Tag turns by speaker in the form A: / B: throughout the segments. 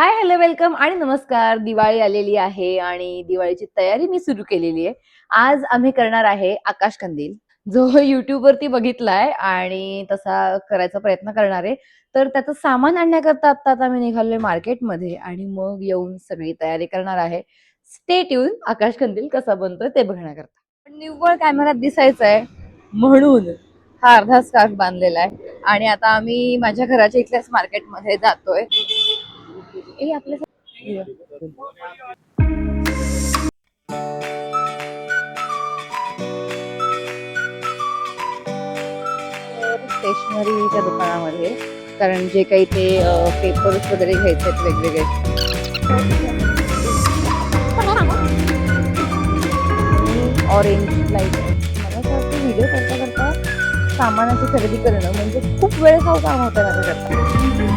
A: Hi hello welcome आणि नमस्कार. दिवाळी आलेली आहे आणि दिवाळीची तयारी मी सुरू केलेली आहे. आज आम्ही करणार आहे आकाश कंदील. जो युट्यूबवरती बघितलाय आणि तसा करायचा प्रयत्न करणार आहे. तर त्याचं सामान आणण्याकरता आता आता आम्ही निघालोय मार्केटमध्ये आणि मग येऊन सगळी तयारी करणार आहे. स्टेट येऊन आकाश कंदील कसा बनतोय ते बघण्याकरता. पण निव्वळ कॅमेऱ्यात दिसायचं आहे म्हणून हा अर्धा स्कार्फ बांधलेला आहे. आणि आता आम्ही माझ्या घराच्या इथल्याच मार्केटमध्ये जातोय. ए आपल्या स्टेशनरीच्या दुकानामध्ये कारण जे काही ते पेपर्स वगैरे घ्यायचे आहेत वेगवेगळे. ऑरेंज लाइट मला असं वाटतं व्हिडिओ करता करता सामानाची खरेदी करणं म्हणजे खूप वेळ खाऊ काम होतं माझ्याकरता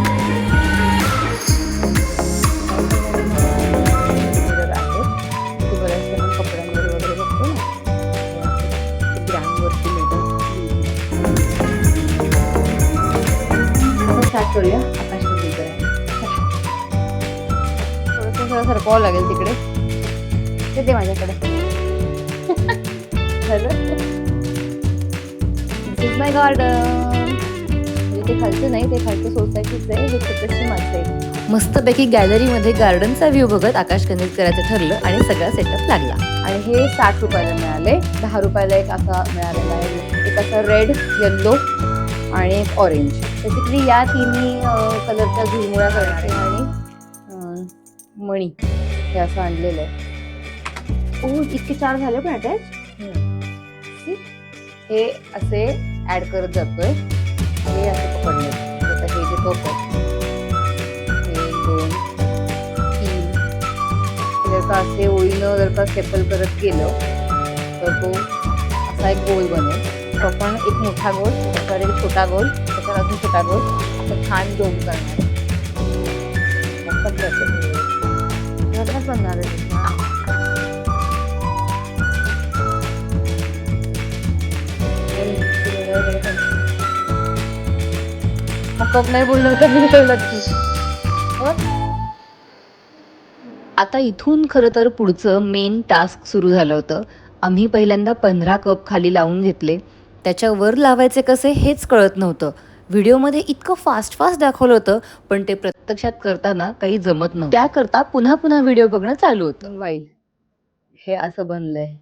A: करूया. आकाश थोडंसं सरकवावं लागेल तिकडे. ते दे माझ्याकडे दिस इज माय गार्डन ते खालचं नाही ते खालचं सोसायटीच आहे. हे छोटेसे माणसं आहे मस्तपैकी गॅलरीमध्ये गार्डनचा व्ह्यू बघत आकाश कंदील करायचं ठरलं आणि सगळा सेटअप लागला. आणि हे साठ रुपयाला मिळाले. दहा रुपयाला एक असा मिळालेला आहे. एक असा रेड येल्लो आणि एक ऑरेंज बेसिकली या तिन्ही कलरच्या झुरमुळ्या करणार आहे आणि मणी हे असं आणलेलं आहे. ओ इतके चार झाले पण अटॅच हे असे ऍड करत जातोय. हे असं पकडले आता हे जे कप आहे हे दोन तीन जर का असे ओळीनं जर का स्टेपल करत गेलं तर तो असा एक गोल बनेल. तो पण एक मोठा गोल त्याच्यावर एक छोटा गोल. त्याच्यावर अजून छोटा असं छान डोम करणार. बनणार आहे नाही बोललं तर हो? आता इथून खरं तर पुढचं मेन टास्क सुरू झालं होतं. आम्ही पहिल्यांदा पंधरा कप खाली लावून घेतले. त्याच्यावर लावायचे कसे हेच कळत नव्हतं. व्हिडिओमध्ये इतकं फास्ट फास्ट दाखवलं होतं पण ते प्रत्यक्षात करताना काही जमत नव्हतं. त्याकरता पुन्हा पुन्हा व्हिडिओ बघणं चालू होतं. वाईल हे असं बनलंय.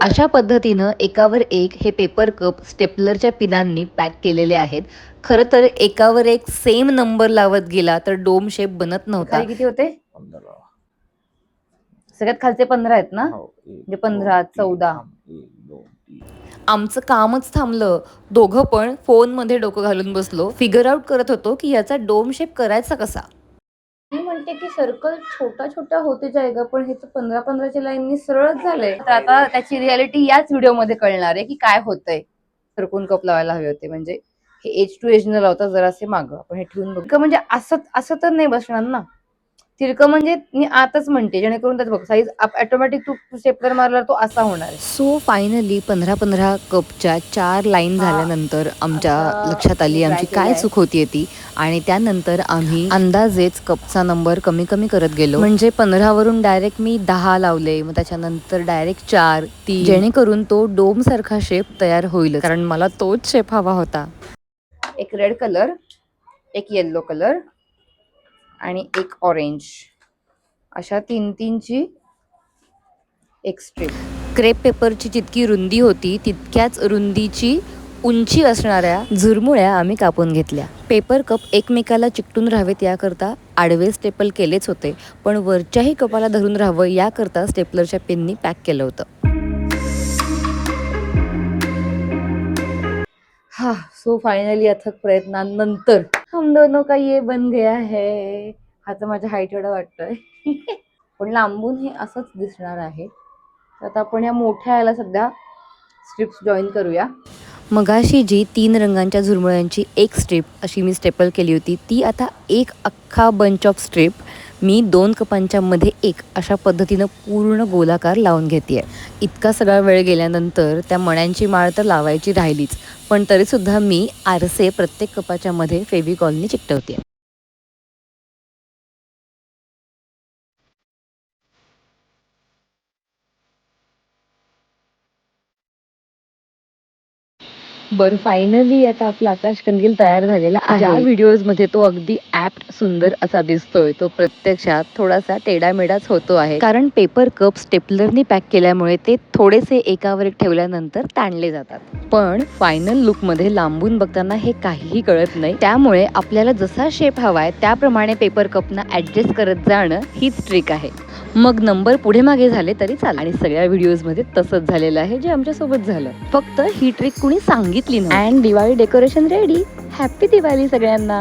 A: अशा पद्धतीनं एकावर एक हे पेपर कप स्टेपलरच्या पिनांनी पॅक केलेले आहेत. खरं तर एकावर एक सेम नंबर लावत गेला तर डोम शेप बनत नव्हता. किती होते? सगळ्यात खालचे पंधरा आहेत ना? म्हणजे पंधरा चौदा. आमचं कामच थांबलं. दोघं पण फोनमध्ये डोकं घालून बसलो. फिगर आउट करत होतो की याचा डोम शेप करायचा कसा. मी म्हणते की सर्कल छोटा छोटा होते जायगा पण हे तर पंधरा पंधराच्या लाईननी सरळच झालंय. तर आता त्याची रियालिटी याच व्हिडिओमध्ये कळणार आहे की काय होतंय. सरकून कप लावायला हवे होते. म्हणजे हे एज टू एज न लावता जरासे माग. आपण हे ठेवून बघ. म्हणजे असं असं तर नाही बसणार ना. तिरकं म्हणजे मी आतच म्हणते जेणेकरून त्यात बघ साईज ऑटोमॅटिक तू स्टेपलर मारला तो असा होणार आहे. सो फायनली पंधरा पंधरा कपच्या चार लाईन. झाल्यानंतर आमच्या लक्षात आली आमची काय. चूक होतीये ती. आणि त्यानंतर आम्ही अंदाजेच कपचा नंबर कमी कमी करत गेलो. म्हणजे पंधरा वरून डायरेक्ट मी दहा लावले मग त्याच्यानंतर डायरेक्ट चार तीन. जेणेकरून तो डोम सारखा शेप तयार होईल कारण मला तोच शेप हवा होता. एक रेड कलर एक येल्लो कलर आणि एक ऑरेंज अशा तीन तीनची एक स्ट्रीप क्रेप पेपरची जितकी रुंदी होती तितक्याच रुंदीची उंची असणाऱ्या झुरमुळ्या आम्ही कापून घेतल्या. पेपर कप एकमेकाला चिकटून राहावेत याकरता आडवे स्टेपल केलेच होते. पण वरच्याही कपाला धरून राहावं याकरता स्टेपलरच्या पेननी पॅक केलं होतं. हा सो फायनली अथक प्रयत्नांनंतर हम दोनों का ये बन गया है हा तर माझ्या हाईट एवढा वाटतोय. पण लांबून हे असंच दिसणार आहे. तर आता आपण या मोठ्या याला सध्या स्ट्रिप्स जॉईन करूया. मगाशी जी तीन रंगांच्या झुरमुळ्यांची एक स्ट्रीप अशी मी स्टेपल केली होती ती आता एक अख्खा बंच ऑफ स्ट्रीप
B: मी दोन कपांच्या मध्ये एक अशा पद्धतीनं पूर्ण गोलाकार लावून घेते आहे इतका सगळा वेळ गेल्यानंतर त्या मण्यांची माळ तर लावायची राहिलीच पण तरीसुद्धा मी आरसे प्रत्येक कपाच्यामध्ये फेविकॉलने फेविकॉलनी चिकटवते बरं फायनली आता आपला आकाश कंदील तयार झालेला आहे. ज्या व्हिडिओजमध्ये तो अगदी ऍप्ट सुंदर असा दिसतोय तो प्रत्यक्षात थोडासा टेडामेडाच होतो आहे. कारण पेपर कप स्टेपलरनी पॅक केल्यामुळे ते थोडेसे एकावर एक ठेवल्यानंतर ताणले जातात. पण फायनल लुकमध्ये लांबून बघताना हे काहीही कळत नाही. त्यामुळे आपल्याला जसा शेप हवाय त्याप्रमाणे पेपर कपना ऍडजस्ट करत जाणं हीच ट्रिक आहे. मग नंबर पुढे मागे झाले तरी चाल आणि सगळ्या व्हिडिओजमध्ये तसंच झालेलं आहे जे आमच्यासोबत झालं. फक्त ही ट्रिक कुणी सांगितली नाही. And Diwali decoration ready happy Diwali सगळ्यांना.